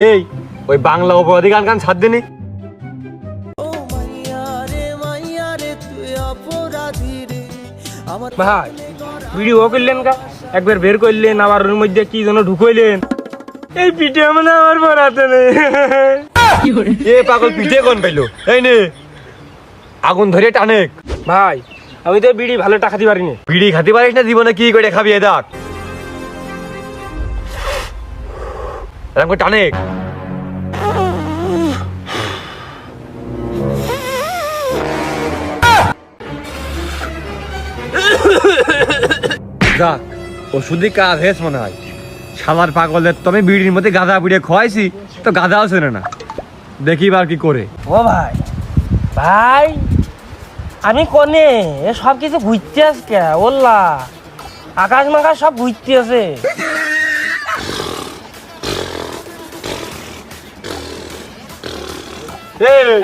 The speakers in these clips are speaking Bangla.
এই ওই বাংলা অপরাধী গান গান ছাড় দিনি। ভাই ভিডিও করলেন কা একবার বের করলেন আবার ওর মধ্যে কি যেন ঢুকাইলেন। এই পিঠে মানে আমার পড়াতে নেই। এ পাগল পিঠে কোন পাইলো? এই নে আগুন ধরে টানেক। ভাই আমি তো বিড়ি ভালো টাকা টাকাতে পারিনি। বিড়ি খাতে পারিস না জীবনে কি করে খাবি এ দেখ। যাক কাজ হয়েছে মনে হয়। তো আমি বিড়ির মধ্যে গাঁদা পিড়ে খোয়াইছি তো গাঁদাও চেনে না। দেখি আর কি করে। ও ভাই ভাই আমি কনে এ সব কিছু ঘুরতে আসকে ওল্লা। আকাশ মাকাশ সব ঘুরতে আছে এই।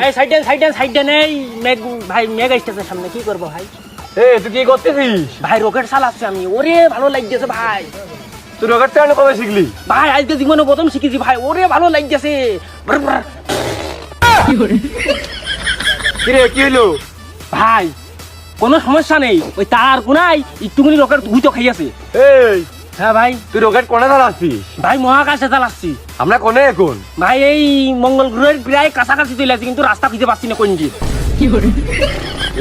মেঘ ভাই মেঘ আসতেছে সামনে কি ভাই? কি ভাই আমি ওরে ভালো ভাই। শিখলি? ভাই ভাই ওরে ভালো ভাই কোনো সমস্যা নেই ওই তার কোনায় একটুখানি রকেট ধুই খাই খাইয়াছে হ্যাঁ ভাই তুই রকেট কোনে চালাচ্ছিস ভাই মহাকাশে চালাচ্ছি আমরা কোনে এখন ভাই এই মঙ্গল গ্রহের কাছাকাছি চলে আছি কিন্তু রাস্তা খুঁজে পাচ্ছি না কোন কি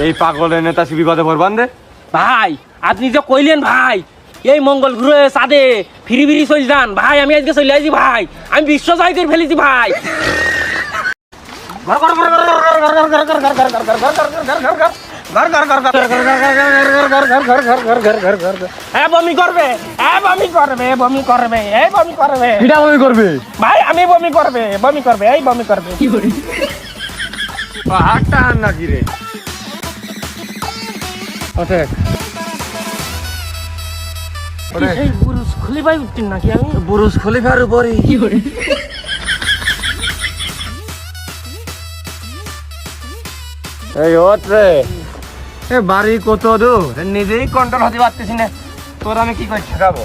এই পাগলের নেতা সে বিপদে ভরবান দে ভাই আপনি যে কইলেন ভাই এই মঙ্গল গ্রহে সাদে ফিরি ফিরি চলে যান ভাই আমি আজকে চলে আসি ভাই আমি বিশ্ব জয় ফেলেছি ভাই ঘর ঘর ঘর ঘর ঘর ঘর ঘর ঘর ঘর ঘর ঘর ঘর ঘর ঘর ঘর ঘর ঘর ঘর ঘর ঘর ঘর ঘর ঘর ঘর ঘর ঘর ঘর ঘর ঘর ঘর ঘর ঘর ঘর ঘর বমি করবে ঘর বমি করবে বমি করবে এই বমি করবে কিটা বমি করবে ভাই আমি বমি করবে বমি করবে এই বমি করবে কি করে হাতটা হান না গিরে ওঠে এই বুরুজ খলিফায় উঠতেন কি করে এই ওঠ এ বাড়ি কত দূর? নিজেই কন্ট্রোল হতে পারতেছি না। তোর আমি কি করে ঠেকাবো